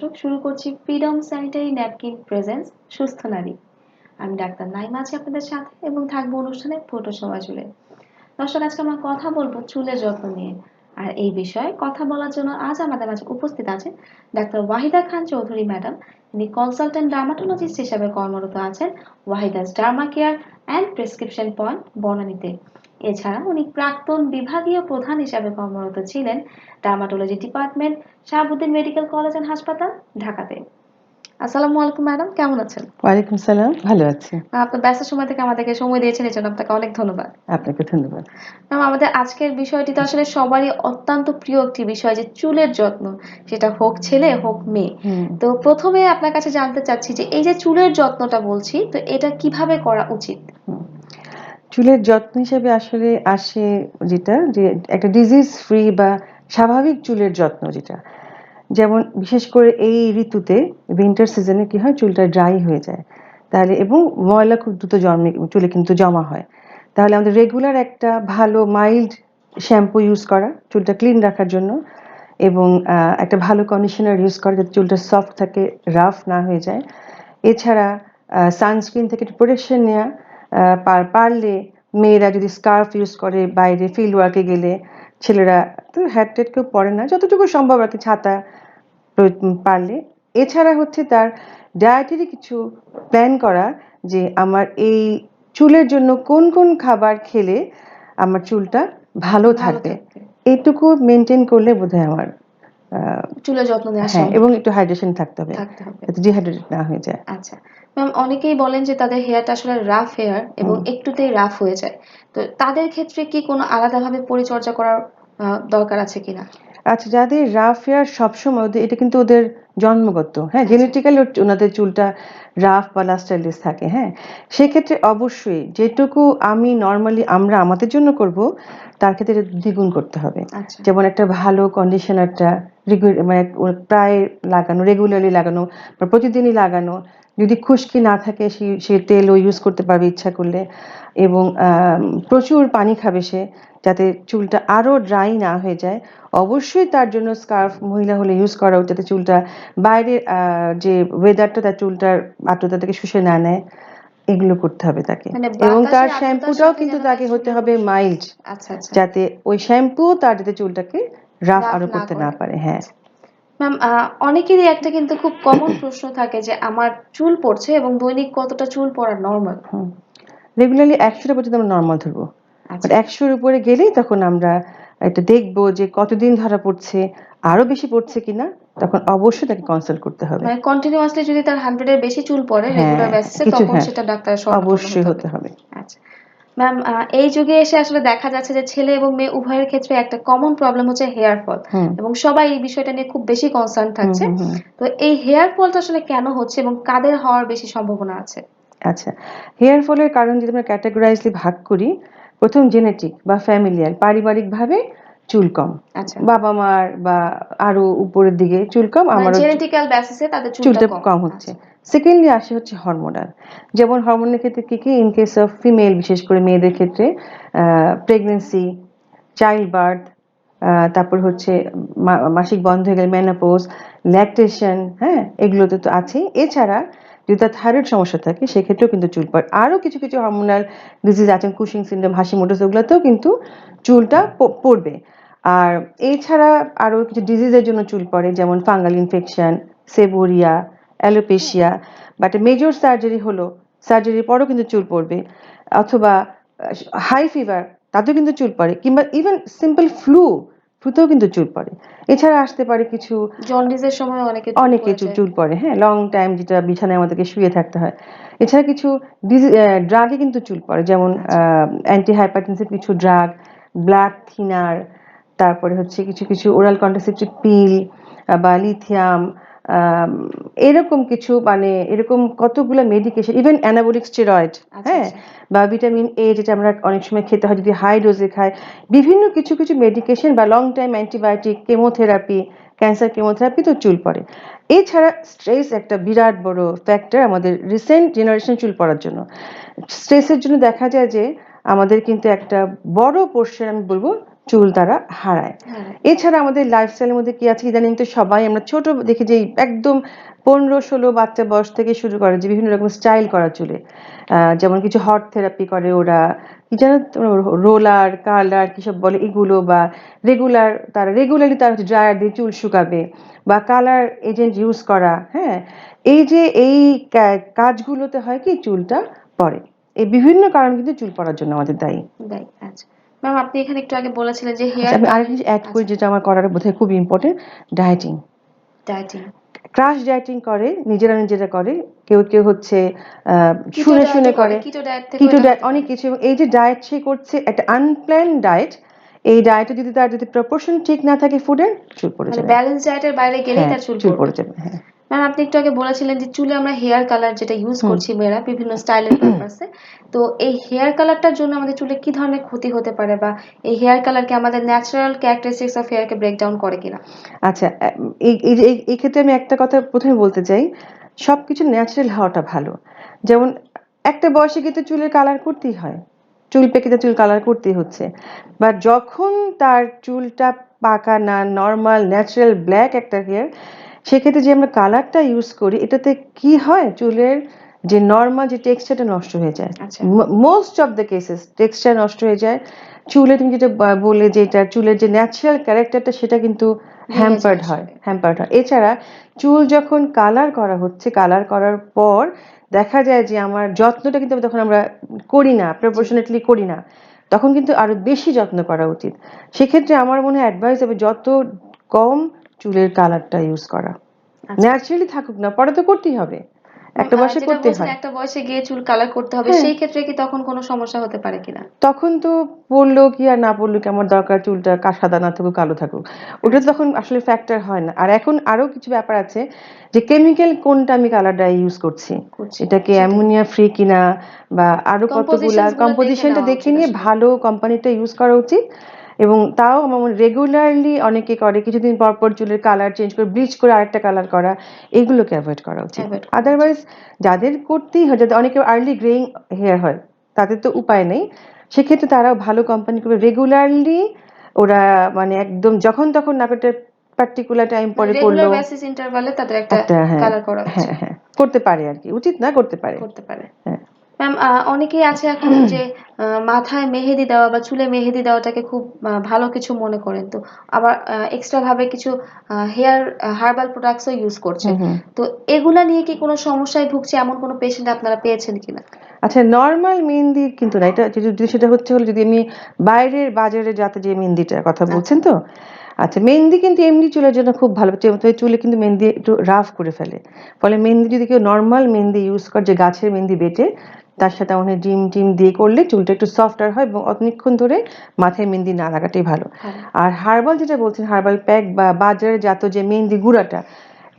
দর্শক, শুরু করছি ফ্রিডম স্যানিটারি ন্যাপকিন প্রেজেন্স সুস্থ নারী। আমি ডাক্তার নাইমা আছি আপনাদের সাথে এবং থাকব অনুষ্ঠানে ফটো সময় জুড়ে। দর্শক, আজকে আমরা কথা বলব চুলের যত্ন নিয়ে। আর এই বিষয়ে কথা বলার জন্য আজ আমাদের মাঝে উপস্থিত আছেন ডাক্তার ওয়াহিদা খান চৌধুরী ম্যাডাম। তিনি কনসালটেন্ট ডার্মাটোলজিস্ট হিসাবে কর্মরত আছেন। Wahida's derma care and prescription point বনানীতে। এছাড়া উনি প্রাক্তন বিভাগীয় প্রধান হিসাবে কর্মরত ছিলেন dermatology department Shahabuddin medical college and হাসপাতাল ঢাকাতে। আসসালামু আলাইকুম ম্যাডাম কেমন আছেন? ওয়ালাইকুম সালাম ভালো আছি। আপনার ব্যস্ত সময় থেকে আমাদেরকে সময় দিয়েছেন এর জন্য আপনাকে অনেক ধন্যবাদ। আপনাকে ধন্যবাদ। ম্যাম আমাদের আজকের বিষয়টি তো আসলে সবারই অত্যন্ত প্রিয় একটি বিষয় যে চুলের যত্ন। সেটা হোক ছেলে হোক মেয়ে। তো প্রথমে আপনার কাছে জানতে চাচ্ছি যে এই যে চুলের যত্নটা বলছি তো এটা কীভাবে করা উচিত? চুলের যত্ন হিসেবে আসলে আসে যেটা, যে একটা ডিজিজ ফ্রি বা স্বাভাবিক চুলের যত্ন যেটা। যেমন বিশেষ করে এই ঋতুতে উইন্টার সিজনে কি হয়? চুলটা ড্রাই হয়ে যায়। তাহলে এবং ময়লা খুব দ্রুত জন্মে, চুলে কিন্তু জমা হয়। তাহলে আমাদের রেগুলার একটা ভালো মাইল্ড শ্যাম্পু ইউজ করা, চুলটা ক্লিন রাখার জন্য এবং একটা ভালো কন্ডিশনার ইউজ করা যাতে চুলটা সফট থাকে রাফ না হয়ে যায়। এছাড়া সানস্ক্রিন থেকে একটু প্রোটেকশন নেওয়া পারলে মেয়েরা যদি স্কার্ফ ইউজ করে বাইরে ফিল্ড ওয়ার্কে গেলে ছেলেরা তো হ্যাট টেট কেউ পরে না যতটুকু সম্ভব আর কি ছাতা পারলে এছাড়া হচ্ছে তার ডায়েটারি কিছু প্ল্যান করা যে আমার এই চুলের জন্য কোন কোন খাবার খেলে আমার চুলটা ভালো থাকবে। এইটুকু মেনটেন করলে বোধহয় আমার চুলের যত্ন নেওয়া হ্যাঁ সম্ভব এবং একটু হাইড্রেশন থাকতে হবে থাকতে হবে। যাতে ডিহাইড্রেটেড না হয়ে যায়। আচ্ছা ম্যাম অনেকেই বলেন যে তাদের হেয়ারটা আসলে রাফ হেয়ার এবং একটুতেই রাফ হয়ে যায়। তো তাদের ক্ষেত্রে কি কোনো আলাদাভাবে পরিচর্যা করার দরকার আছে কিনা? আচ্ছা যাদের রাফ হেয়ার সবসময় ওদের এটা কিন্তু ওদের জন্মগত হ্যাঁ জেনেটিক্যালি ওনাদের চুলটা রাফ বা লাস্টাইলিস থাকে হ্যাঁ। সেক্ষেত্রে অবশ্যই যেটুকু আমি নর্মালি আমরা আমাদের জন্য করব তার ক্ষেত্রে দ্বিগুণ করতে হবে। আচ্ছা। যেমন একটা ভালো কন্ডিশনারটা মানে প্রায় লাগানো রেগুলারলি লাগানো বা প্রতিদিনই লাগানো যদি খুশকি না থাকে সে সে তেলও ইউজ করতে পারবে ইচ্ছা করলে এবং প্রচুর পানি খাবে সে যাতে চুলটা আরও ড্রাই না হয়ে যায়। অবশ্যই তার জন্য স্কার্ফ মহিলা হলে ইউজ করা উচিত যাতে চুলটা বাইরের যে ওয়েদারটা তার চুলটার আর্দ্রতা থেকে শুষে না নেয় এগুলো করতে হবে তাকে। মানে এবং তার শ্যাম্পুটাও কিন্তু তাকে হতে হবে মাইল্ড আচ্ছা আচ্ছা। যাতে ওই শ্যাম্পু তার যাতে চুলটাকে রাফ আরও করতে না পারে হ্যাঁ। ম্যাম অনেকেরই একটা কিন্তু খুব কমন প্রশ্ন থাকে যে আমার চুল পড়ছে এবং দৈনিক কতটা চুল পড়া নর্মাল রেগুলারলি একশোটা পর্যন্ত আমরা নর্মাল ধরবো। একশোর উপরে গেলেই তখন আমরা একটা দেখব যে কতদিন ধরা পড়ছে আরও বেশি পড়ছে কিনা তখন অবশ্যই তাকে কনসাল্ট করতে হবে। মানে কন্টিনিউয়াসলি যদি তার হান্ড্রেডের বেশি চুল পড়ে হ্যাঁ, রেগুলার বেসিসে তখন হ্যাঁ, সেটা ডাক্তার অবশ্যই হতে হবে। আচ্ছা। ম্যাম এই যুগে এসে আসলে দেখা যাচ্ছে যে ছেলে এবং মেয়ে উভয়ের ক্ষেত্রে একটা কমন প্রবলেম হচ্ছে হেয়ার ফল এবং সবাই এই বিষয়টা নিয়ে খুব বেশি কনসার্ন থাকছে। তো এই হেয়ার ফলটা আসলে কেন হচ্ছে এবং কাদের হওয়ার বেশি সম্ভাবনা আছে? আচ্ছা। হেয়ার ফলের কারণ যদি আমরা ক্যাটাগরাইজলি ভাগ করি প্রথম জেনেটিক বা ফ্যামিলিয়াল পারিবারিকভাবে চুল কম আচ্ছা। বাবা মার বা আরও উপরের দিকে চুল কম আমারও জেনেটিক্যাল বেসিসে তাদের চুলটা কম। হচ্ছে। সেকেন্ডলি আসে হচ্ছে হরমোনাল যেমন হরমোনের ক্ষেত্রে কি কি? ইন কেস অফ ফিমেল বিশেষ করে মেয়েদের ক্ষেত্রে প্রেগনেন্সি চাইল্ড বার্থ তারপর হচ্ছে মাসিক বন্ধ হয়ে গেলে মেনাপোজ ল্যাকটেশন হ্যাঁ এগুলোতে তো আছেই। এছাড়া যদি তার থাইরয়েড সমস্যা থাকে, সেক্ষেত্রেও কিন্তু চুল পড়ে। আরও কিছু কিছু হরমোনাল ডিজিজ আছে কুশিং সিন্ড্রোম হাসি মোটস ওগুলোতেও কিন্তু চুলটা পড়বে। আর এছাড়া আরও কিছু ডিজিজের জন্য চুল পড়ে, যেমন fungal infection seborrhoea alopecia but major surgery হলো সার্জারির পরও কিন্তু চুল পড়বে, অথবা হাই ফিভার তাতেও কিন্তু চুল পড়ে, কিংবা ইভেন সিম্পল ফ্লু ফ্লুতেও কিন্তু চুল পড়ে। এছাড়া আসতে পারে কিছু জন্ডিসের সময় অনেকে অনেকে চুল চুল পড়ে হ্যাঁ লং টাইম যেটা বিছানায় আমাদেরকে শুয়ে থাকতে হয়। এছাড়া কিছু ড্রাগে কিন্তু চুল পড়ে যেমন অ্যান্টি হাইপারটেনসিভ কিছু ড্রাগ ব্ল্যাক থিনার তারপরে হচ্ছে কিছু কিছু ওরাল কন্ট্রাসেপটিভ পিল বা লিথিয়াম এরকম কিছু মানে এরকম কতগুলো মেডিকেশন ইভেন অ্যানাবলিক স্টেরয়েড হ্যাঁ বা ভিটামিন এ যেটা আমরা অনেক সময় খেতে হয় যদি হাই ডোজে খাই বিভিন্ন কিছু কিছু মেডিকেশন বা long time antibiotic chemotherapy cancer chemotherapy তো চুল পড়ে। এছাড়া স্ট্রেস একটা বিরাট বড় ফ্যাক্টর আমাদের রিসেন্ট জেনারেশন চুল পড়ার জন্য। স্ট্রেসের জন্য দেখা যায় যে আমাদের কিন্তু একটা বড় পোর্শন আমি বলব চুল তারা হারায়। হ্যাঁ। এছাড়া আমাদের লাইফস্টাইলের মধ্যে কি আছে? ইদানিং তো সবাই আমরা ছোট দেখি যে একদম পনেরো ষোলো বাচ্চা বয়স থেকে শুরু করে যে বিভিন্ন রকম স্টাইল করা চুলে। যেমন কিছু হট থেরাপি করে ওরা। কি জানো রোলার কালার কিসব বলে এগুলো বা রেগুলার তারা রেগুলারলি তারা ড্রায়ার দিয়ে চুল শুকাবে বা কালার এজেন্ট ইউজ করা হ্যাঁ? এই যে এই কাজগুলোতে হয় কি চুলটা পড়ে এই বিভিন্ন কারণ কিন্তু চুল পড়ার জন্য আমাদের দায়ী। তাই আচ্ছা। ম্যাম আপনি এখানে একটু আগে বলেছিলেন যে আচ্ছা, হেয়ার আমি আরেক জিনিস অ্যাড করি যেটা আমার করার বোধহয় খুব important dieting dieting crash dieting করে নিজেরা নিজেরা করে কেউ কেউ হচ্ছে শুনে শুনে করে কিটো ডায়েট অনেক কিছু এবং এই যে ডায়েট সে করছে একটা আনপ্ল্যান ডায়েট এই ডায়েটে যদি তার যদি প্রপোর্শন ঠিক না থাকে ফুডের চুল পড়ে মানে যাবে। ব্যালেন্স ডায়েটের বাইরে গেলেই হ্যাঁ, তার চুল পড়ে যাবে হ্যাঁ। ম্যাম আপনি একটু আগে বলেছিলেন যে চুলে আমরা হেয়ার কালার যেটা ইউজ করছি মেয়েরা বিভিন্ন স্টাইলের পারপাসে তো এই হেয়ার কালারটার জন্য আমাদের চুলে কি ধরনের ক্ষতি হতে পারে বা এই হেয়ার কালারকে আমাদের ন্যাচারাল ক্যারেক্টারিস্টিক্স অফ হেয়ারকে ব্রেকডাউন করে কিনা? আচ্ছা এই এই- ক্ষেত্রে আমি একটা কথা প্রথমে বলতে চাই। সবকিছু ন্যাচারাল হওয়াটা ভালো। যেমন একটা বয়সে কিন্তু চুলের কালার করতেই হয়। চুল পেকে চুল কালার করতেই হচ্ছে। বা যখন তার চুলটা পাকা না নর্মাল ন্যাচারাল ব্ল্যাক একটা হেয়ার সেক্ষেত্রে যে আমরা কালারটা ইউজ করি এটাতে কি হয়? চুলের যে নর্মাল যে টেক্সচারটা নষ্ট হয়ে যায়। Most of the cases texture নষ্ট হয়ে যায়। চুলে তুমি যেটা বলে যে এটা চুলের যে ন্যাচারাল ক্যারেক্টারটা সেটা কিন্তু হ্যাম্পার্ড হয় হ্যাম্পার্ড হয় এছাড়া চুল যখন কালার করা হচ্ছে কালার করার পর দেখা যায় যে আমার যত্নটা কিন্তু তখন আমরা করি না প্রপোর্শনেটলি করি না। তখন কিন্তু আরও বেশি যত্ন করা উচিত। সেক্ষেত্রে আমার মনে হয় অ্যাডভাইস হবে যত কম চুলের কালারটা ইউজ করা আচ্ছা। ন্যাচারালি থাকুক না পরে তো করতেই হবে একটা বয়সে করতে হয় একটা বয়সে গিয়ে চুল কালার করতে হবে হ্যাঁ। সেই ক্ষেত্রে কি তখন কোনো সমস্যা হতে পারে কিনা তখন তো পড়ল কি আর না পড়ল কি আমার দরকার চুলটা সাদা না থাকুক কালো থাকুক ওটা তো তখন আসলে ফ্যাক্টর হয় না আর এখন আরও কিছু ব্যাপার আছে যে কেমিক্যাল কোনটা আমি কালার ডাই ইউজ করছি। এটাকে। অ্যামোনিয়া ফ্রি কিনা বা আরও কতগুলা কম্পোজিশনটা দেখে নিয়ে। ভালো কোম্পানিটা ইউজ করা উচিত এবং তাও আমার রেগুলারলি অনেকে করে কিছুদিন পর পর চুলের কালার চেঞ্জ করে ব্লিচ করে আরেকটা কালার করা এগুলোকে অ্যাভয়েড করা উচিত। আদারওয়াইজ যাদের করতেই হয় যাদের অনেকে আর্লি গ্রেইং হেয়ার হয় তাদের তো উপায় নেই। সেক্ষেত্রে তারাও ভালো কোম্পানি করবে। রেগুলারলি ওরা মানে একদম যখন তখন না একটা পার্টিকুলার টাইম পরে করল রেগুলার বেসিস ইন্টারভালে তাদের একটা একটা হ্যাঁ কালার করা হ্যাঁ হ্যাঁ করতে পারে আর কি। উচিত না করতে পারে। করতে পারে। ম্যাম অনেকেই আছে এখন যে মাথায় মেহেদি দেওয়া বা চুলে মেহেদি দেওয়াটাকে খুব ভালো কিছু মনে করেন। তো আবার এক্সট্রা ভাবে কিছু হেয়ার হার্বাল প্রোডাক্টসও ইউজ করছে। তো এগুলা নিয়ে কি কোনো সমস্যায় ভুগছে এমন কোনো পেশেন্ট আপনারা পেয়েছেন কিনা? আচ্ছা নর্মাল মেহেন্দি কিন্তু না। এটা যদি সেটা হচ্ছে হলো যদি আমি বাইরের বাজারে যাতে যে মেহেন্দিটার কথা বলছেন তো? আচ্ছা মেহেন্দি কিন্তু এমনি চুলের জন্য খুব ভালো। চুলে কিন্তু মেহেন্দি একটু রাফ করে ফেলে। ফলে মেহেন্দি যদি কেউ নর্মাল মেহেন্দি ইউজ করে যে গাছের মেহেন্দি বেটে তার সাথে অনেক ডিম টিম দিয়ে করলে চুলটা একটু সফটার হয় এবং অনেকক্ষণ ধরে মাথায় মেহেন্দি না লাগাটাই ভালো। হ্যাঁ। আর হার্বাল যেটা বলছেন হার্বাল প্যাক বা বাজারে জাত যে মেহেন্দি গুঁড়াটা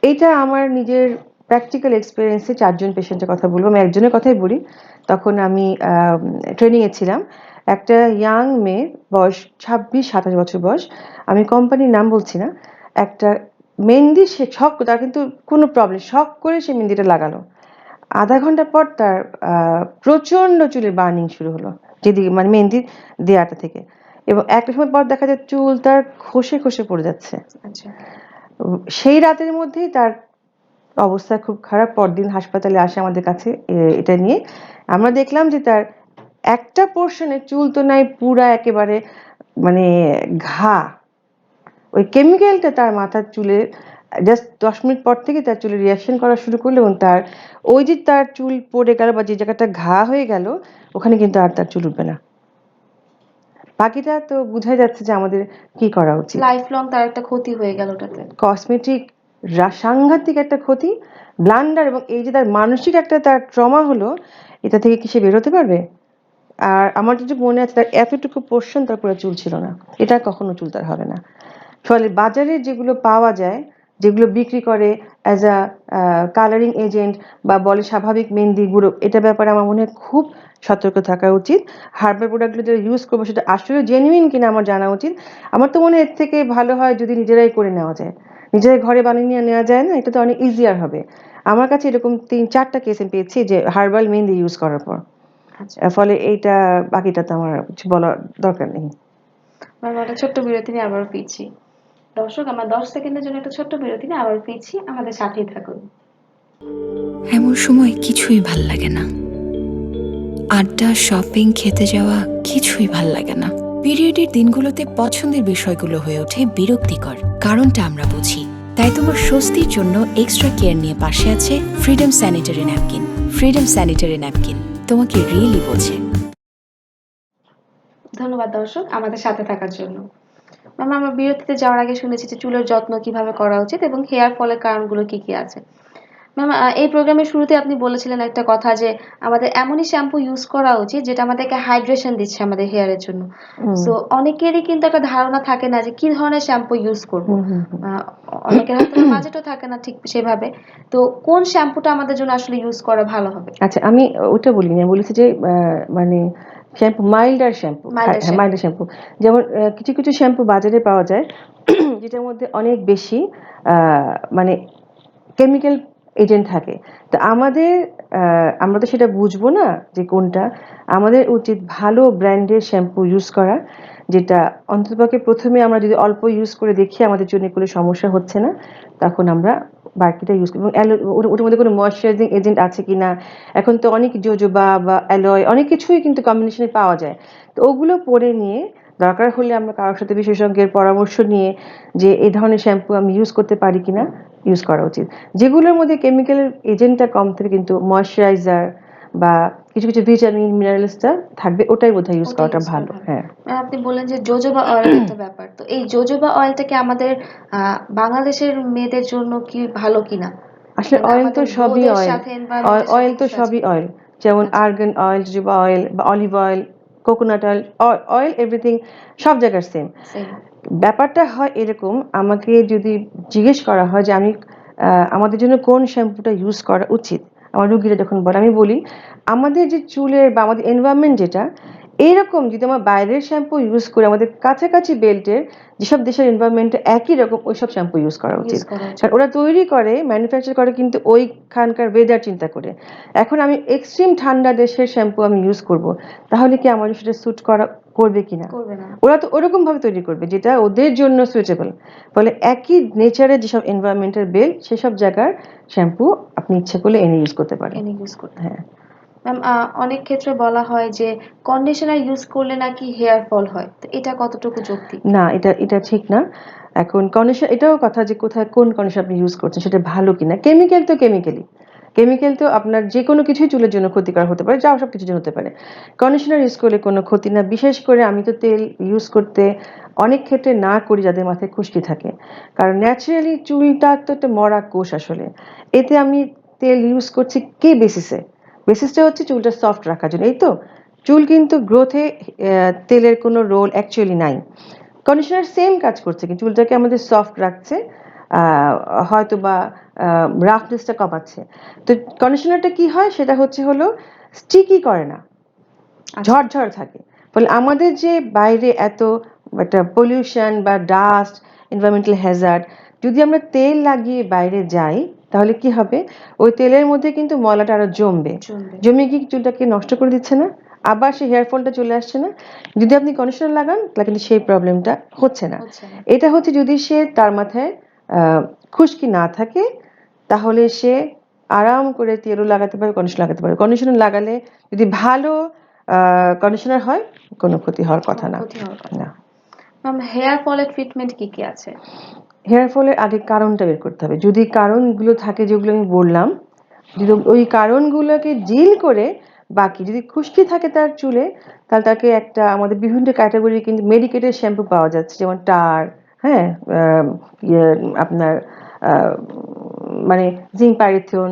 এইটা আমার নিজের প্র্যাকটিক্যাল এক্সপিরিয়েন্সে চারজন পেশেন্টের কথা বলব। আমি একজনের কথাই বলি। তখন আমি ট্রেনিংয়ে ছিলাম। একটা ইয়াং মেয়ে বয়স ছাব্বিশ সাতাশ বছর বয়স। আমি কোম্পানির নাম বলছি না। একটা মেহেন্দি সে শখ তার কিন্তু কোনো প্রবলেম শখ করে সে মেহেন্দিটা লাগালো। আধা ঘণ্টা পর তার আহ, প্রচণ্ড চুলে বার্নিং শুরু হলো যেদিকে মানে মেহেন্দি দেয়াটা থেকে। এবং একটা সময় পর দেখা যায় চুল তার খসে খসে পড়ে যাচ্ছে। আচ্ছা। সেই রাতের মধ্যেই তার অবস্থা খুব খারাপ। পরদিন হাসপাতালে আসে আমাদের কাছে এটা নিয়ে। আমরা দেখলাম যে তার একটা পোর্শনে চুল তো নাই পুরা একেবারে মানে ঘা। ওই কেমিক্যালটা তার মাথার চুলে জাস্ট দশ মিনিট পর থেকে তার চুলে রিয়াকশন করা শুরু করল এবং তার ওই যে তার চুল পড়ে গেল বা যে জায়গাটা ঘা হয়ে গেল ওখানে কিন্তু আর তার চুল উঠবে না। বাকিটা তো বোঝাই যাচ্ছে যে আমাদের কি করা উচিত। লাইফ লং তার একটা ক্ষতি হয়ে গেল ওটাতে। কসমেটিক সাংঘাতিক একটা ক্ষতি ব্লান্ডার এবং এই যে তার মানসিক একটা তার ট্রমা হলো এটা থেকে কি সে বেরোতে পারবে? আর আমার যেটুকু মনে আছে তার এতটুকু পোর্শন তার পুরো চুল ছিল না। এটা কখনো চুল তার হবে না। ফলে বাজারে যেগুলো পাওয়া যায় যেগুলো বিক্রি করে অ্যাজ আ কালারিং এজেন্ট বা বলে স্বাভাবিক মেহেন্দি গুঁড়ো এটা ব্যাপারে আমার মনে হয় খুব সতর্ক থাকা উচিত। হার্বাল প্রোডাক্টগুলো যেটা ইউজ করব সেটা আসলে জেনুইন কিনা আমার জানা উচিত। আমার তো মনে হয় এর থেকে ভালো হয় যদি নিজেরাই করে নেওয়া যায়। নিজেরাই ঘরে বানিয়ে নিয়ে নেওয়া যায় না এটা তো অনেক ইজিয়ার হবে। আমার কাছে এরকম তিন চারটা কেস আমি পেয়েছি যে হার্বাল মেহেন্দি ইউজ করার পর। আচ্ছা। ফলে এইটা বাকিটা তো আমার কিছু বলার দরকার নেই। আমরা ছোট্ট বিরতি নিয়ে আবার ফিরছি। দর্শক আমরা দশ সেকেন্ডের জন্য একটা ছোট্ট বিরতি নিয়ে আবার ফিরছি। আমাদের সাথেই থাকুন। এমন সময় কিছুই ভালো লাগে না। আড্ডা শপিং খেতে যাওয়া কিছুই ভালো লাগে না। পিরিয়ডের দিনগুলোতে পছন্দের বিষয়গুলো হয়ে ওঠে বিরক্তিকর। কারণটা আমরা বুঝি। তাই তোমার স্বস্তির জন্য এক্সট্রা কেয়ার নিয়ে পাশে আছে freedom sanitary napkin freedom sanitary napkin তোমাকে রিয়েলি বোঝে। ধন্যবাদ দর্শক আমাদের সাথে থাকার জন্য। ম্যাম আমরা বিরতিতে যাওয়ার আগে শুনেছি যে চুলের যত্ন কীভাবে করা উচিত এবং হেয়ার ফলের কারণগুলো কি কি আছে। ম্যাম এই প্রোগ্রামের শুরুতে আপনি বলেছিলেন একটা কথা যে আমাদের এমনই শ্যাম্পু ইউজ করা উচিত যেটা আমাদেরকে হাইড্রেশন দিচ্ছে আমাদের হেয়ারের জন্য। সো অনেকেরই কিন্তু একটা ধারণা থাকে না যে কি ধরনের শ্যাম্পু ইউজ করব। অনেকের হয়তো বাজেটও থাকে না ঠিক সেভাবে। তো কোন শ্যাম্পুটা আমাদের জন্য আসলে ইউজ করা ভালো হবে? আচ্ছা আমি ওটা বলিনি। আমি বলেছি যে মানে শ্যাম্পু মাইল্ডার শ্যাম্পু হ্যাঁ মাইল্ডার শ্যাম্পু যেমন কিছু কিছু শ্যাম্পু বাজারে পাওয়া যায় যেটার মধ্যে অনেক বেশি মানে কেমিক্যাল এজেন্ট থাকে। তো আমাদের আহ, আমরা তো সেটা বুঝব না যে কোনটা। আমাদের উচিত ভালো ব্র্যান্ডের শ্যাম্পু ইউজ করা যেটা অন্ততপক্ষে প্রথমে আমরা যদি অল্প ইউজ করে দেখি আমাদের জন্য কোনো সমস্যা হচ্ছে না তখন আমরা বাকিটা ইউজ এবং ওটার মধ্যে কোনো ময়শ্চারাইজিং এজেন্ট আছে কি না এখন তো অনেক জোজোবা বা অ্যালয় অনেক কিছুই কিন্তু কম্বিনেশনে পাওয়া যায়। তো ওগুলো পরে নিয়ে, দরকার হলে আমরা কারোর সাথে বিশেষজ্ঞের পরামর্শ নিয়ে যে এই ধরনের শ্যাম্পু আমি ইউজ করতে পারি কিনা ইউজ করা উচিত। যেগুলোর মধ্যে কেমিক্যালের এজেন্টটা কম থাকে, কিন্তু ময়শ্চারাইজার বা কিছু কিছু ভিটামিন মিনারেলসটা থাকবে ওটাই বোধহয় ইউজ করাটা ভালো। হ্যাঁ আপনি বললেন যে জোজোবা অয়েল একটা ব্যাপার তো এই জোজোবা অয়েলটা কি আমাদের আহ, বাংলাদেশের মেয়েদের জন্য কি ভালো কিনা আসলে মানে অয়েল তো সবই অয়েল অয়েল তো সবই। অয়েল যেমন। আর্গান অয়েল জুবা অয়েল বা olive oil coconut oil oil everything সব জায়গার সেম. ব্যাপারটা হয় এরকম আমাকে যদি জিজ্ঞেস করা হয় যে আমি আহ, আমাদের জন্য কোন শ্যাম্পুটা ইউজ করা উচিত আমার রুগীরা যখন বলে আমি বলি আমাদের যে চুলের বা আমাদের এনভায়রনমেন্ট যেটা এইরকম যদি আমার বাইরের শ্যাম্পু ইউজ করে আমাদের কাছাকাছি বেল্টের যেসব দেশের এনভায়রনমেন্টে একই রকম ওইসব শ্যাম্পু ইউজ করা উচিত। কারণ ওরা তৈরি করে ম্যানুফ্যাকচার করে কিন্তু ওইখানকার ওয়েদার চিন্তা করে। এখন আমি এক্সট্রিম ঠান্ডা দেশের শ্যাম্পু আমি ইউজ করব তাহলে কি আমার সেটা স্যুট করা করবে কিনা ওরা তো ওরকম ভাবে তৈরি করবে যেটা ওদের জন্য সুইটেবল ফলে একই নেচারের যেসব এনভায়রনমেন্টাল বেল সেসব জায়গার শ্যাম্পু আপনি ইচ্ছে করলে এনে ইউজ করতে পারেন। এনে ইউজ করতে হ্যাঁ। ম্যাম অনেক ক্ষেত্রে বলা হয় যে কন্ডিশনার ইউজ করলে নাকি হেয়ার ফল হয়। তো এটা কতটুকু যৌক্তিক? না, এটা এটা ঠিক না। এখন কন্ডিশন এটাও কথা যে কোথায় কোন কন্ডিশন আপনি ইউজ করছেন সেটা ভালো কিনা। কেমিক্যাল তো কেমিক্যালি কেমিক্যাল তো আপনার যে কোনো কিছুই চুলের জন্য ক্ষতিকর হতে পারে যা সব কিছুর জন্য হতে পারে। কন্ডিশনার ইউজ করলে কোনো ক্ষতি না। বিশেষ করে আমি তো তেল ইউজ করতে অনেক ক্ষেত্রে না করি যাদের মাথায় খুশকি থাকে। কারণ ন্যাচারালি চুলটা তো একটা মরা কোষ আসলে। এতে আমি তেল ইউজ করছি কি বেসিসে বেসিসটা হচ্ছে চুলটা সফট রাখার জন্য। এই তো চুল কিন্তু গ্রোথে তেলের কোনো রোল অ্যাকচুয়ালি নাই। কন্ডিশনার সেম কাজ করছে কিন্তু চুলটাকে আমাদের সফট রাখছে হয়তো বা রাফনেসটা কমাচ্ছে। তো কন্ডিশনারটা কি হয়? সেটা হচ্ছে হলো স্টিকি করে না। আচ্ছা। ঝরঝর থাকে। ফলে আমাদের যে বাইরে এত একটা পলিউশন বা ডাস্ট এনভায়রনমেন্টাল হ্যাজার্ড যদি আমরা তেল লাগিয়ে বাইরে যাই তাহলে কি হবে? ওই তেলের মধ্যে কিন্তু ময়লাটা আরও জমবে। জমে কি চুলটাকে নষ্ট করে দিচ্ছে না? আবার সেই হেয়ার ফলটা চলে আসছে না? যদি আপনি কন্ডিশনার লাগান তাহলে কিন্তু সেই প্রবলেমটা হচ্ছে না। এটা হচ্ছে যদি সে তার মাথায় আহ, খুশকি না থাকে তাহলে সে আরাম করে তেলও লাগাতে পারে কন্ডিশনার লাগাতে পারে। কন্ডিশনার লাগালে যদি ভালো কন্ডিশনার হয় কোনো ক্ষতি হওয়ার কথা না। ক্ষতি হওয়ার কথা না। ম্যাম হেয়ার ফলের ট্রিটমেন্ট কি কি আছে? হেয়ার ফলের আগে কারণটা বের করতে হবে। যদি কারণগুলো থাকে যেগুলো আমি বললাম যদি ওই কারণগুলোকে ডিল করে বাকি যদি খুশকি থাকে তার চুলে তাহলে তাকে একটা আমাদের বিভিন্ন ক্যাটাগরি কিন্তু মেডিকেটেড শ্যাম্পু পাওয়া যাচ্ছে। যেমন টার হ্যাঁ? ইয়ে, আপনার মানে জিঙ্ক প্যারিথিয়ন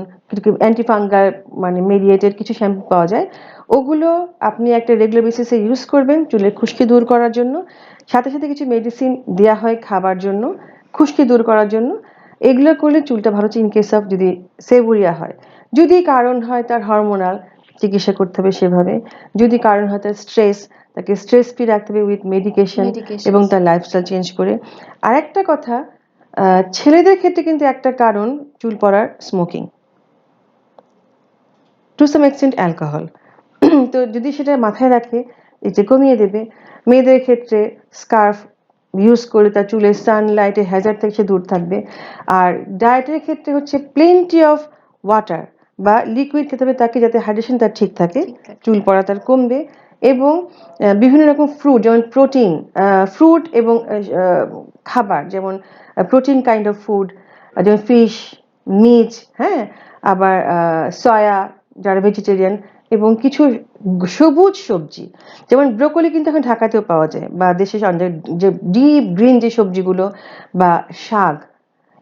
অ্যান্টিফাঙ্গাল মানে মেডিয়েটেড কিছু শ্যাম্পু পাওয়া যায়। ওগুলো আপনি একটা রেগুলার বেসিসে ইউজ করবেন চুলের খুশকি দূর করার জন্য। সাথে সাথে কিছু মেডিসিন দেওয়া হয় খাবার জন্য। খুশকি দূর করার জন্য। এগুলো করলে চুলটা ভালো হচ্ছে ইন কেস অফ যদি সেবুরিয়া হয়। যদি কারণ হয় তার হরমোনাল চিকিৎসা করতে হবে সেভাবে। যদি কারণ হয় তার স্ট্রেস তাকে স্ট্রেস ফ্রি রাখতে হবে উইথ মেডিকেশন এবং তার লাইফস্টাইল চেঞ্জ করে। আরেকটা কথা আহ, ছেলেদের ক্ষেত্রে কিন্তু একটা কারণ চুল পড়ার smoking to some extent alcohol তো যদি সেটা মাথায় রাখে এতে কমিয়ে দেবে। মেয়েদের ক্ষেত্রে স্কার্ফ ইউজ করে তার চুলের সানলাইটের হ্যাজার থেকে সে দূর থাকবে। আর ডায়েটের ক্ষেত্রে হচ্ছে প্লেন্টি অফ ওয়াটার বা লিকুইড খেতে হবে তাকে যাতে হাইড্রেশন তার ঠিক থাকে চুল পড়া তার কমবে এবং বিভিন্ন রকম ফ্রুট যেমন প্রোটিন ফ্রুট এবং খাবার যেমন প্রোটিন কাইন্ড অফ ফুড যেমন ফিশ মিট হ্যাঁ? আবার সয়া যারা ভেজিটেরিয়ান এবং কিছু সবুজ সবজি যেমন ব্রোকলি কিন্তু এখন ঢাকাতেও পাওয়া যায় বা দেশে অনেক যে ডিপ গ্রিন যে সবজিগুলো বা শাক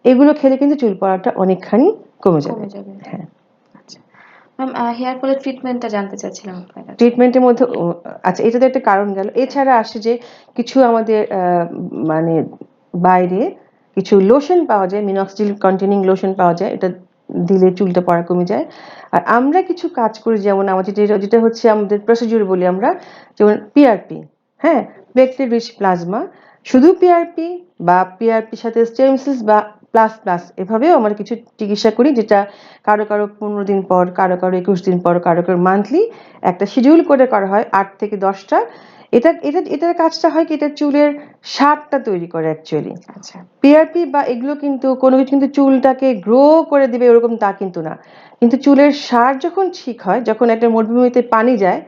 এগুলো খেলে কিন্তু চুল পড়াটা অনেকখানি কমে যাবে। হ্যাঁ। আচ্ছা। ম্যাম হেয়ার ফলের ট্রিটমেন্টটা জানতে চাচ্ছিলাম আপনার ট্রিটমেন্টের মধ্যে আচ্ছা এটা তো একটা কারণ গেল। এছাড়া আসে যে কিছু আমাদের মানে বাইরে কিছু লোশন পাওয়া যায় মিনক্সিল কন্টেনিং লোশন পাওয়া যায় এটা দিলে চুলটা পড়া কমে যায়। আর আমরা কিছু কাজ করি, যেমন আমাদের যেটা যেটা হচ্ছে আমাদের প্রসিডিউর বলি আমরা, যেমন পিআরপি হ্যাঁ? প্লেটলেট রিচ প্লাজমা শুধু পিআরপি বা পিআরপির সাথে স্টেম সেলস বা প্লাস প্লাস এভাবেও আমরা কিছু চিকিৎসা করি, যেটা কারও কারও পনেরো দিন পর, কারও কারও একুশ দিন পর, কারও কারও মান্থলি একটা শিডিউল করে করা হয়, আট থেকে দশটা। এটা এটা এটার কাজটা হয় কি এটা চুলের সারটা তৈরি করে অ্যাকচুয়ালি আচ্ছা। পিআরপি বা এগুলো কিন্তু কোনো কিছু কিন্তু চুলটাকে গ্রো করে দিবে এরকম তা কিন্তু না। কিন্তু চুলের সার যখন ঠিক হয় যখন একটা মরুভূমিতে পানি যায়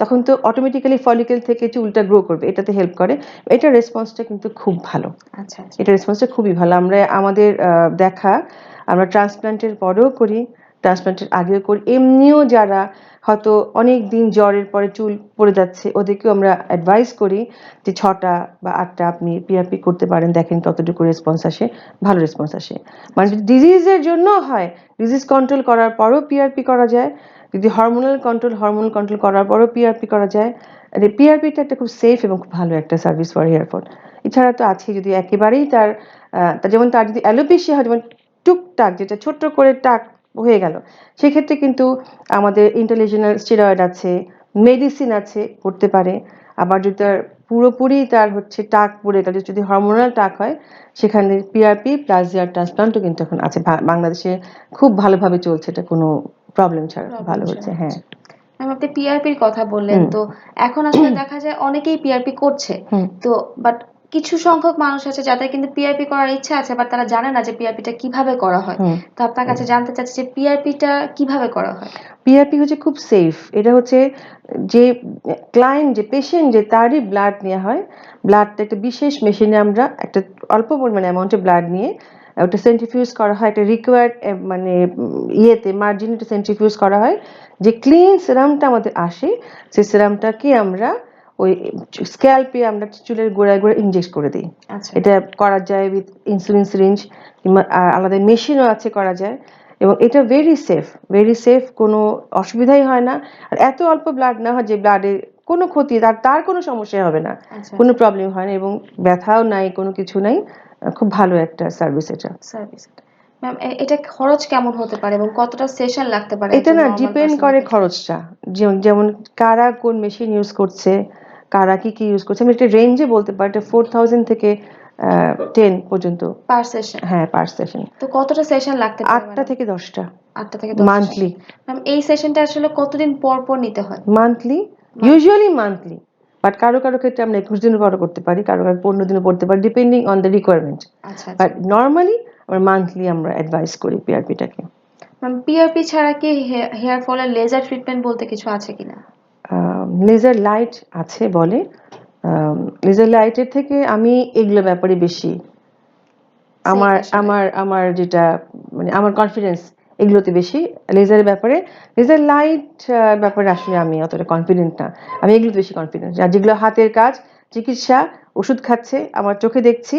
তখন তো অটোমেটিক্যালি ফলিকেল থেকে চুলটা গ্রো করবে এটাতে হেল্প করে। এটা রেসপন্সটা কিন্তু খুব ভালো। আচ্ছা আচ্ছা। এটা রেসপন্সটা খুবই ভালো। আমরা আমাদের দেখা আমরা ট্রান্সপ্লান্টের পরেও করি। ট্রান্সপ্লান্টের আগেও করি, এমনিও যারা হয়তো অনেক দিন জ্বরের পরে চুল পড়ে যাচ্ছে, ওদেরকেও আমরা অ্যাডভাইস করি যে ছটা বা আটটা আপনি পিআরপি করতে পারেন, দেখেন কতটুকু রেসপন্স আসে, ভালো রেসপন্স আসে। মানে যদি ডিজিজের জন্য হয় ডিজিজ কন্ট্রোল করার পরও পিআরপি করা যায়, যদি হরমোনাল কন্ট্রোল হরমোনাল কন্ট্রোল করার পরও পিআরপি করা যায় পিআরপিটা একটা খুব সেফ এবং খুব ভালো একটা সার্ভিস ফর হেয়ার ফল এছাড়া তো আছে যদি একেবারেই তার তার যেমন তার যদি অ্যালোপেশিয়া হয়, যেমন টুকটাক, যেটা ছোট্ট করে টাক হয়ে গেল। সেক্ষেত্রে কিন্তু আমাদের ইন্টারলেশনাল স্টেরয়েড আছে মেডিসিন আছে করতে পারে। আবার যদি তার পুরোপুরি তার হচ্ছে টাক পড়ে গেলে যদি হরমোনাল টাক হয় সেখানে পিআরপি প্লাস জিয়ার ট্রান্সপ্লান্টও কিন্তু এখন আছে। বাংলাদেশে খুব ভালোভাবে চলছে এটা কোনো প্রবলেম ছাড়া ভালো হচ্ছে হ্যাঁ। ম্যাম আপনি পিআরপির কথা বললেন তো এখন আসলে দেখা যায় অনেকেই পিআরপি করছে। তো বাট কিছু সংখ্যক মানুষ আছে যাদের কিন্তু পিআরপি করার ইচ্ছা আছে বাট তারা জানে না যে পিআরপিটা কীভাবে করা হয়। তো আপনার কাছে জানতে চাচ্ছি যে পিআরপিটা কীভাবে করা হয়? পিআরপি হচ্ছে খুব সেফ এটা হচ্ছে যে ক্লায়েন্ট যে পেশেন্ট যে তারই ব্লাড নেওয়া হয়। ব্লাডটা একটা বিশেষ মেশিনে আমরা একটা অল্প পরিমাণে অ্যামাউন্টে ব্লাড নিয়ে ওটা সেন্ট্রিফিউজ করা হয়। একটা রিকোয়ার্ড মানে ইয়েতে মার্জিন সেন্ট্রিফিউজ করা হয়। যে ক্লিন সিরামটা আমাদের আসে সেই সিরামটাকে আমরা ওই স্ক্যাল্পে আমরা চুলের গোড়ায় গোড়ায় ইনজেক্ট করে দিই। আচ্ছা। এটা করা যায় উইথ ইনসুলিন সিরিঞ্জ আলাদা মেশিনও আছে করা যায়। এবং এটা ভেরি সেফ ভেরি সেফ কোনো অসুবিধাই হয় না। আর এত অল্প ব্লাড না হয় যে ব্লাডে কোনো ক্ষতি তার তার কোনো সমস্যা হবে না। আচ্ছা। কোনো প্রবলেম হয় না এবং ব্যথাও নাই কোনো কিছু নাই। খুব ভালো একটা সার্ভিস এটা। সার্ভিস ম্যাম এটা খরচ কেমন হতে পারে এবং কতটা সেশন লাগতে পারে এটা না ডিপেন্ড করে খরচটা। যেমন কারা কোন মেশিন ইউজ করছে কারা কি কি ইউজ করছে? আমি একটা রেঞ্জে বলতে পারি ফোর থাউজেন্ড থেকে টেন পর্যন্ত। পার সেশন হ্যাঁ পার সেশন তো কতটা সেশন লাগতে পারে আটটা থেকে দশটা। আটটা থেকে মান্থলি ম্যাম এই সেশনটা আসলে কতদিন পর পর নিতে হয়? মান্থলি ইউজুয়ালি মান্থলি বাট কারও কারও ক্ষেত্রে আমরা একুশ দিনও পরে করতে পারি কারও কারও পনেরো দিনও করতে পারি ডিপেন্ডিং অন দ্য রিকোয়ারমেন্ট আচ্ছা বাট নর্মালি আমরা মান্থলি আমরা অ্যাডভাইস করি পিআরপিটাকে ম্যাম পিআরপি ছাড়া কি হেয়ার ফলের লেজার ট্রিটমেন্ট বলতে কিছু আছে কিনা? লেজার লাইট আছে বলে। লেজার লাইটের থেকে আমি এগুলো ব্যাপারে বেশি আমার আমার আমার যেটা মানে আমার কনফিডেন্স এগুলোতে বেশি। লেজারের ব্যাপারে লেজার লাইট ব্যাপারে আসলে আমি অতটা কনফিডেন্ট না। আমি এগুলোতে বেশি কনফিডেন্ট আর যেগুলো হাতের কাজ চিকিৎসা ওষুধ খাচ্ছে আমার চোখে দেখছি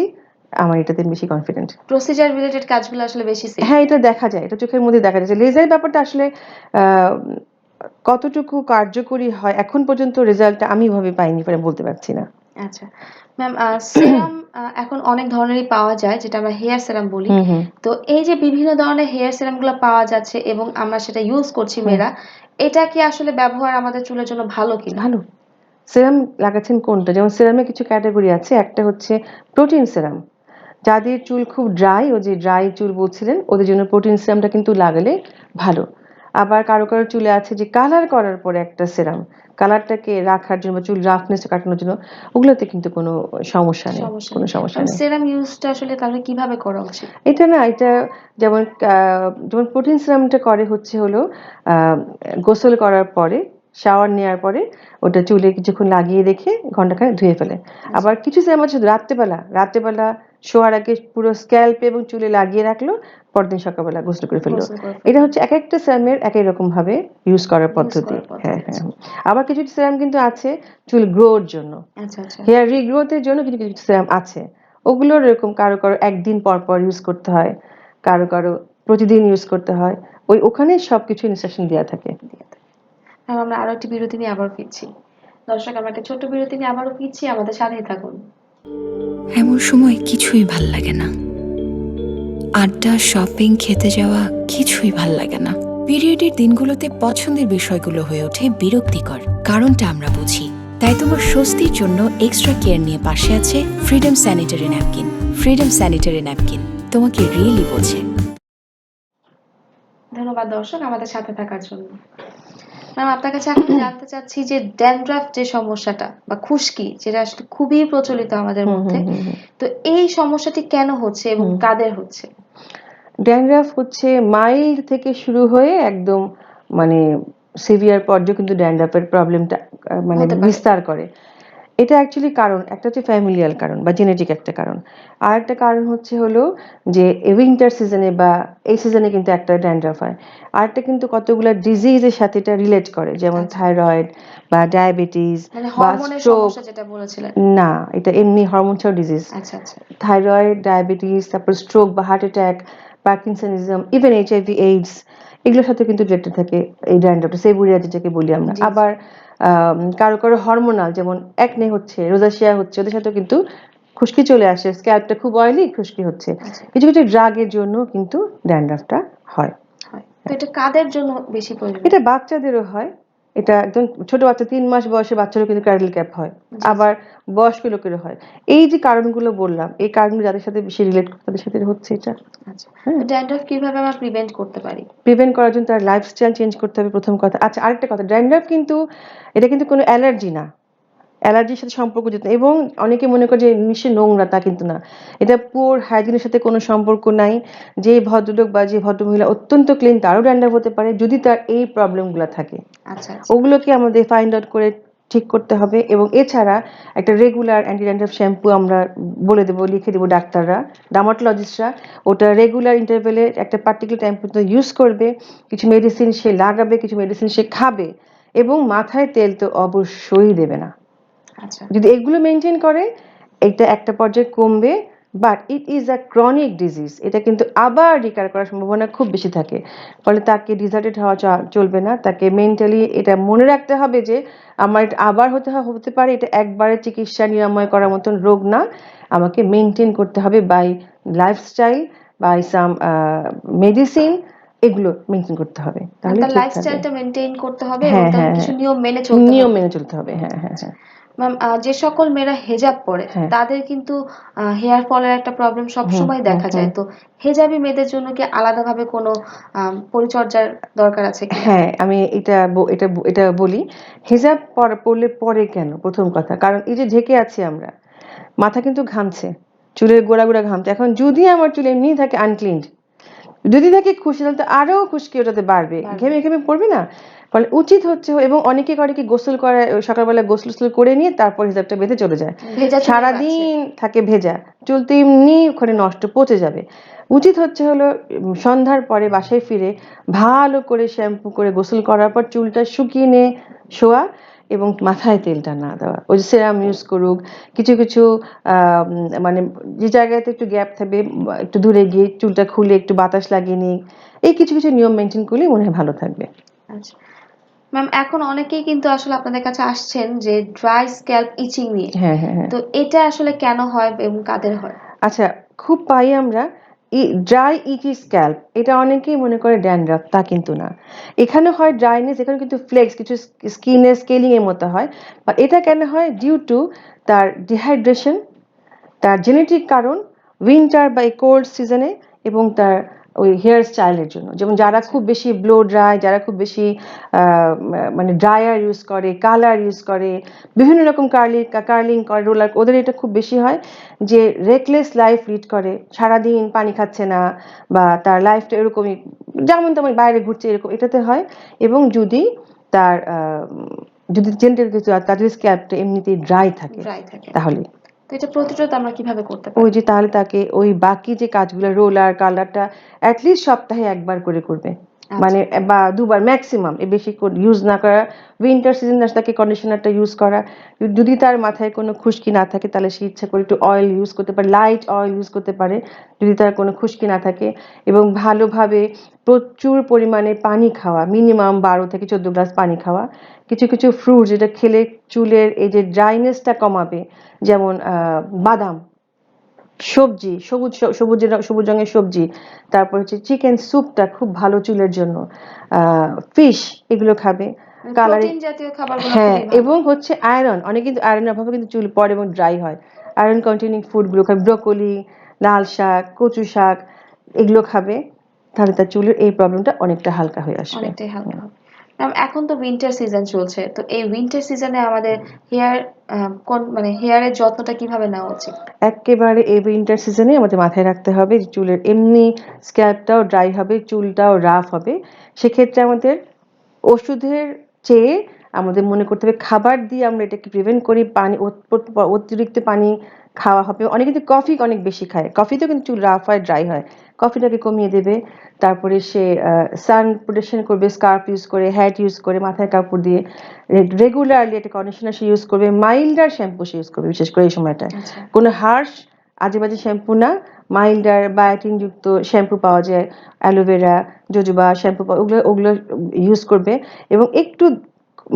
আমার এটাতে বেশি কনফিডেন্ট প্রসিজার রিলেটেড কাজগুলো আসলে বেশি হ্যাঁ এটা দেখা যায়। এটা চোখের মধ্যে দেখা যায়। লেজারের ব্যাপারটা আসলে আহ, কতটুকু কার্যকরী হয়? এখন পর্যন্ত রেজাল্টটা আমি ভাবে পাইনি পরে বলতে পারছি না। আচ্ছা। ম্যাম সিরাম এখন অনেক ধরনেরই পাওয়া যায় যেটা আমরা হেয়ার সিরাম বলি। তো এই যে বিভিন্ন ধরনের হেয়ার সিরামগুলো পাওয়া যাচ্ছে এবং আমরা সেটা ইউজ করছি মেয়েরা এটা কি আসলে ব্যবহার আমাদের চুলের জন্য ভালো কি ভালো। সিরাম লাগাচ্ছেন কোনটা? যেমন সিরামে কিছু ক্যাটাগরি আছে একটা হচ্ছে প্রোটিন সিরাম যাদের চুল খুব ড্রাই ও যে ড্রাই চুল বলছিলেন ওদের জন্য প্রোটিন সিরামটা কিন্তু লাগালে ভালো। আবার কারও কারও চুলে আছে যে কালার করার পরে একটা সিরাম কালারটাকে রাখার জন্য চুল রাফনেস কাটানোর জন্য ওগুলোতে কিন্তু কোনো সমস্যা নেই কোনো সমস্যা নেই। সেরাম ইউজটা আসলে তাহলে কীভাবে করা উচিত? এটা না এটা যেমন আহ, যেমন প্রোটিন সিরামটা করে হচ্ছে হলো আহ, গোসল করার পরে শাওয়ার নেওয়ার পরে ওটা চুলে কিছুক্ষণ লাগিয়ে রেখে ঘন্টাখানেক ধুয়ে ফেলে। আবার কিছু সিরাম আছে রাত্রেবেলা রাত্রেবেলা শোয়ার আগে পুরো স্ক্যাল্পে এবং চুলে লাগিয়ে রাখল পরদিন সকালবেলা গোসল করে ফেলল। এটা হচ্ছে এক একটা সিরামের একই রকম ভাবে ইউজ করার পদ্ধতি। হ্যাঁ হ্যাঁ। আবার কিছু কিছু সিরাম কিন্তু আছে চুল গ্রোর জন্য। আচ্ছা আচ্ছা। হেয়ার রিগ্রোথের জন্য কিছু কিছু সিরাম আছে। ওগুলোর এরকম কারও কারও একদিন পর পর ইউজ করতে হয় কারও কারও প্রতিদিন ইউজ করতে হয়। ওই ওখানে সবকিছু ইনস্ট্রাকশন দেওয়া থাকে। আমরা আরও একটি বিরতি নিয়ে আবার ফিরছি। দর্শক আমরা একটা ছোট্ট বিরতি নিয়ে আবারও ফিরছি। আমাদের সাথেই থাকুন। এমন সময় কিছুই ভালো লাগে না। আড্ডা শপিং খেতে যাওয়া কিছুই ভালো লাগে না। পিরিয়ডের দিনগুলোতে পছন্দের বিষয়গুলো হয়ে ওঠে বিরক্তিকর। কারণটা আমরা বুঝি। তাই তোমার স্বস্তির জন্য এক্সট্রা কেয়ার নিয়ে পাশে আছে freedom sanitary napkin freedom sanitary napkin তোমাকে রিয়েলি বোঝে। ধন্যবাদ দর্শক আমাদের সাথে থাকার জন্য। ম্যাম আপনার কাছে এখন জানতে চাচ্ছি যে ড্যান্ড্রাফ যে সমস্যাটা বা খুশকি যেটা আসলে খুবই প্রচলিত আমাদের মধ্যে। তো এই সমস্যাটি কেন হচ্ছে এবং কাদের হচ্ছে? ড্যান্ড্রাফ হচ্ছে মাইল্ড থেকে শুরু হয়ে একদম মানে সিভিয়ার পর্যায়ে কিন্তু ড্যান্ড্রাফের প্রবলেমটা মানে বিস্তার করে। এটা অ্যাকচুয়ালি কারণ একটা হচ্ছে ফ্যামিলিয়াল কারণ বা জেনেটিক একটা কারণ। আর একটা কারণ হচ্ছে হলো যে উইন্টার সিজনে বা এই সিজনে কিন্তু একটা ড্যান্ড্রাফ হয়। আর একটা কিন্তু কতগুলো ডিজিজের সাথে এটা রিলেট করে যেমন আচ্ছা। থাইরয়েড বা ডায়াবেটিস মানে বা স্ট্রোক যেটা বলেছিলেন। না এটা এমনি হরমোন ছাড়া ডিজিজ আচ্ছা আচ্ছা। থাইরয়েড ডায়াবেটিস তারপর স্ট্রোক বা heart attack parkinsonism even HIV AIDS এগুলোর সাথে কিন্তু রিলেটেড থাকে এই ড্যান্ড্রফটা সেবুরিয়া যেটাকে বলি আমরা। আবার কারও কারও হরমোনাল যেমন একনে হচ্ছে রোজাশিয়া হচ্ছে ওদের সাথেও কিন্তু খুশকি চলে আসে। স্ক্যাল্পটা খুব অয়েলি খুশকি হচ্ছে। আচ্ছা। কিছু কিছু ড্রাগের জন্য কিন্তু ড্যান্ড্রাফটা হয়। হয়। এটা কাদের জন্য বেশি প্রয়োজন? এটা বাচ্চাদেরও হয়। এটা একদম ছোট বাচ্চা তিন মাস বয়সে বাচ্চারও কিন্তু ক্যারেল ক্যাপ হয়। আবার বয়স্ক লোকের হয়। এই যে কারণগুলো বললাম এই কারণগুলো যাদের সাথে বেশি রিলেট তাদের সাথে হচ্ছে এটা। আচ্ছা। ড্যান্ড্রাফ কীভাবে আমরা প্রিভেন্ট করতে পারি? প্রিভেন্ট করার জন্য তার লাইফস্টাইল চেঞ্জ করতে হবে প্রথম কথা। আচ্ছা আরেকটা কথা ড্যান্ড্রাফ কিন্তু এটা কিন্তু কোনো অ্যালার্জি না। অ্যালার্জির সাথে সম্পর্ক যেত না। এবং অনেকে মনে করে যে নিশ্চয়ই নোংরা তা কিন্তু না। এটা পুর হাইজিনের সাথে কোনো সম্পর্ক নাই। যে ভদ্রলোক বা যে ভদ্রমহিলা অত্যন্ত ক্লিন তারও ড্যান্ড্রাফ হতে পারে যদি তার এই প্রবলেমগুলো থাকে। আচ্ছা আচ্ছা। ওগুলোকে আমাদের ফাইন্ড আউট করে ঠিক করতে হবে এবং এছাড়া একটা রেগুলার অ্যান্টি ড্যান্ড্রাফ শ্যাম্পু আমরা বলে দেবো লিখে দেবো ডাক্তাররা। ডার্মাটোলজিস্টরা ওটা রেগুলার ইন্টারভেলে একটা পার্টিকুলার টাইম পর্যন্ত ইউজ করবে কিছু মেডিসিন সে লাগাবে কিছু মেডিসিন সে খাবে এবং মাথায় তেল তো অবশ্যই দেবে না। আচ্ছা। যদি এগুলো মেনটেন করে এটা একটা পর্যায়ে কমবে but it is a chronic disease এটা কিন্তু আবার রিকার করার সম্ভাবনা খুব বেশি থাকে। ফলে তাকে ডিজার্টেড হওয়া চলবে না তাকে মেন্টালি এটা মনে রাখতে হবে যে আমার আবার হতে হতে পারে এটা একবারে চিকিৎসা নিরাময় করার মতন রোগ না আমাকে মেনটেন করতে হবে by lifestyle by some medicine এগুলো মেনটেন করতে হবে তাহলে। লাইফস্টাইলটা মেনটেন করতে হবে হ্যাঁ, এবং তার হ্যাঁ, কিছু হ্যাঁ। নিয়ম মেনে চলতে নিয়ম মেনে চলতে হবে হ্যাঁ হ্যাঁ হ্যাঁ ম্যাম যে সকল মেয়েরা হেজাব পরে হ্যাঁ। তাদের কিন্তু হেয়ার ফলের একটা প্রবলেম সব সময় দেখা যায়। তো হেজাবি মেয়েদের জন্য কি আলাদাভাবে কোনো পরিচর্যার দরকার আছে হ্যাঁ আমি এটা এটা এটা বলি। হিজাব পর- পরলে পরে কেন? প্রথম কথা। কারণ এই যে ঢেকে আছি আমরা মাথা কিন্তু ঘামছে। চুলের গোড়া গোড়া ঘামছে। এখন যদি আমার চুল এমনি থাকে আনক্লিনড যদি থাকে খুশি তাহলে তো আরও খুশকি ওটাতে বাড়বে। বাড়বে। ঘেমে ঘেমে পড়বে না? ফলে উচিত হচ্ছে এবং অনেকে করে কি গোসল করে সকালবেলা গোসল গোসল করে নিয়ে তারপর হিসাবটা বেঁধে চলে যায়। সারাদিন থাকে ভেজা চুল তো এমনি ওখানে নষ্ট পচে যাবে। উচিত হচ্ছে হলো সন্ধ্যার পরে বাসায় ফিরে ভালো করে শ্যাম্পু করে গোসল করার পর চুলটা শুকিয়ে নিয়ে শোয়া এবং মাথায় তেলটা না দেওয়া। ওই যে সেরাম ইউজ করুক কিছু কিছু আহ, মানে যে জায়গাতে একটু গ্যাপ থাকবে একটু দূরে গিয়ে চুলটা খুলে একটু বাতাস লাগিয়ে নিই এই কিছু কিছু নিয়ম মেনটেন করলে মনে হয় ভালো থাকবে। আচ্ছা। ম্যাম এখন অনেকেই কিন্তু আসলে আপনাদের কাছে আসছেন যে ড্রাই স্ক্যাল্প ইচিং নিয়ে। হ্যাঁ হ্যাঁ হ্যাঁ। তো এটা আসলে কেন হয় এবং কাদের হয়? আচ্ছা খুব পাই আমরা ড্রাই ইচি স্ক্যাল্প এটা অনেকেই মনে করে ড্যান্ড্রাফ তা কিন্তু না। এখানে হয় ড্রাইনেস এখানে কিন্তু ফ্লেক্স কিছু স্কিনের স্কেলিং এর মতো হয়। বা এটা কেন হয়? ডিউ টু তার ডিহাইড্রেশন তার জেনেটিক কারণ উইন্টার বা কোল্ড সিজনে এবং তার ওই হেয়ার স্টাইলের জন্য। যেমন যারা খুব বেশি ব্লো ড্রাই যারা খুব বেশি মানে ড্রায়ার ইউজ করে কালার ইউজ করে বিভিন্ন রকম কার্লি কার্লিং করে রোলার ওদের এটা খুব বেশি হয় যে রেকলেস লাইফ লিড করে। সারাদিন পানি খাচ্ছে না বা তার লাইফটা এরকমই যেমন তেমন বাইরে ঘুরছে এরকম এটাতে হয়। এবং যদি তার যদি তার যদি স্ক্যাপটা এমনিতেই ড্রাই থাকে ড্রাই থাকে। তাহলে। তো এটা প্রতিরোধ আমরা কীভাবে করতে পারি ওই যে তাহলে তাকে ওই বাকি যে কাজগুলো রোলার কালারটা অ্যাটলিস্ট সপ্তাহে একবার করে করবে। মানে বা দুবার ম্যাক্সিমাম এ বেশি ইউজ না করা। উইন্টার সিজন তাকে কন্ডিশনারটা ইউজ করা। যদি তার মাথায় কোনো খুশকি না থাকে, তাহলে সে ইচ্ছা করে একটু অয়েল ইউজ করতে পারে লাইট অয়েল ইউজ করতে পারে, যদি তার কোনো খুশকি না থাকে। এবং ভালোভাবে প্রচুর পরিমাণে পানি খাওয়া মিনিমাম বারো থেকে চোদ্দ গ্লাস পানি খাওয়া। কিছু কিছু ফ্রুট যেটা খেলে চুলের এই যে ড্রাইনেসটা কমাবে, যেমন বাদাম। সবজি সবুজ সবুজ সবুজ রঙের সবজি তারপর হচ্ছে চিকেন স্যুপটা খুব ভালো চুলের জন্য। ফিশ এগুলো খাবে। কালারিং জাতীয় খাবারগুলো হ্যাঁ এবং হচ্ছে আয়রন অনেক কিন্তু আয়রনের অভাবে কিন্তু চুল পড়ে এবং ড্রাই হয়। আয়রন কন্টেনিং ফুডগুলো খাবে ব্রোকলি লাল শাক কচু শাক এগুলো খাবে তাহলে তার চুলের এই প্রবলেমটা অনেকটা হালকা হয়ে আসবে। অনেকটাই হালকা ম্যাম এখন তো উইন্টার সিজন চলছে, তো এই উইন্টার সিজনে আমাদের হেয়ার কোন মানে হেয়ারের যত্নটা কীভাবে নেওয়া উচিত? একেবারে এই উইন্টার সিজনে আমাদের মাথায় রাখতে হবে যে চুলের এমনি স্ক্যাল্পটাও ড্রাই হবে, চুলটাও রাফ হবে। সেক্ষেত্রে আমাদের ওষুধের চেয়ে আমাদের মনে করতে হবে খাবার দিয়ে আমরা এটাকে প্রিভেন্ট করি, পানি অতিরিক্ত পানি খাওয়া হবে। অনেকে কিন্তু কফি অনেক বেশি খায়। কফিতেও কিন্তু চুল রাফ হয় ড্রাই হয়। কফিটাকে কমিয়ে দেবে। তারপরে সে সান প্রোটেকশন করবে স্কার্ফ ইউজ করে হ্যাট ইউজ করে মাথায় কাপড় দিয়ে। রেগুলারলি একটা কন্ডিশনার সে ইউজ করবে মাইল্ডার শ্যাম্পু সে ইউজ করবে বিশেষ করে এই সময়টায়। আচ্ছা। কোনো হার্শ আজে বাজে শ্যাম্পু না মাইল্ডার বায়োটিন যুক্ত শ্যাম্পু পাওয়া যায়। অ্যালোভেরা জোজোবা শ্যাম্পু ওগুলো ওগুলো ইউজ করবে এবং একটু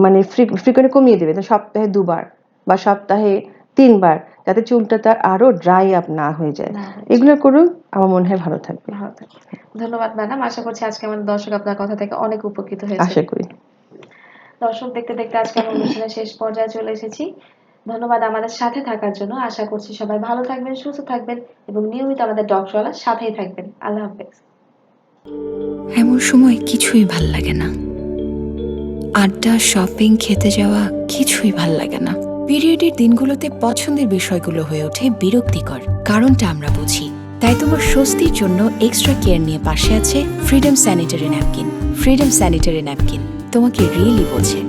মানে ফ্রিকোয়েন্ট কমিয়ে দেবে তো সপ্তাহে দুবার বা সপ্তাহে তিনবার। যাতে চুলটা তার আরও ড্রাই আপ না হয়ে যায়। এগুলো করুক আমার মনে হয় ভালো থাকবে। ভালো থাকবে। ধন্যবাদ ম্যাডাম। আশা করছি আজকে আমাদের দর্শক আপনার কথা থেকে অনেক উপকৃত হয়েছে। আশা করি। দর্শক দেখতে দেখতে আজকে আমরা অনুষ্ঠানের শেষ পর্যায়ে চলে এসেছি। ধন্যবাদ আমাদের সাথে থাকার জন্য। আশা করছি সবাই ভালো থাকবেন সুস্থ থাকবেন এবং নিয়মিত আমাদের ডক্টরওয়ালার সাথেই থাকবেন। আল্লাহ হাফেজ। এমন সময় কিছুই ভালো লাগে না। আড্ডা শপিং খেতে যাওয়া কিছুই ভালো লাগে না। পিরিয়ডের দিনগুলোতে পছন্দের বিষয়গুলো হয়ে ওঠে বিরক্তিকর। কারণটা আমরা বুঝি। তাই তোমার স্বস্তির জন্য এক্সট্রা কেয়ার নিয়ে পাশে আছে freedom sanitary napkin freedom sanitary napkin তোমাকে রিয়েলি বোঝে।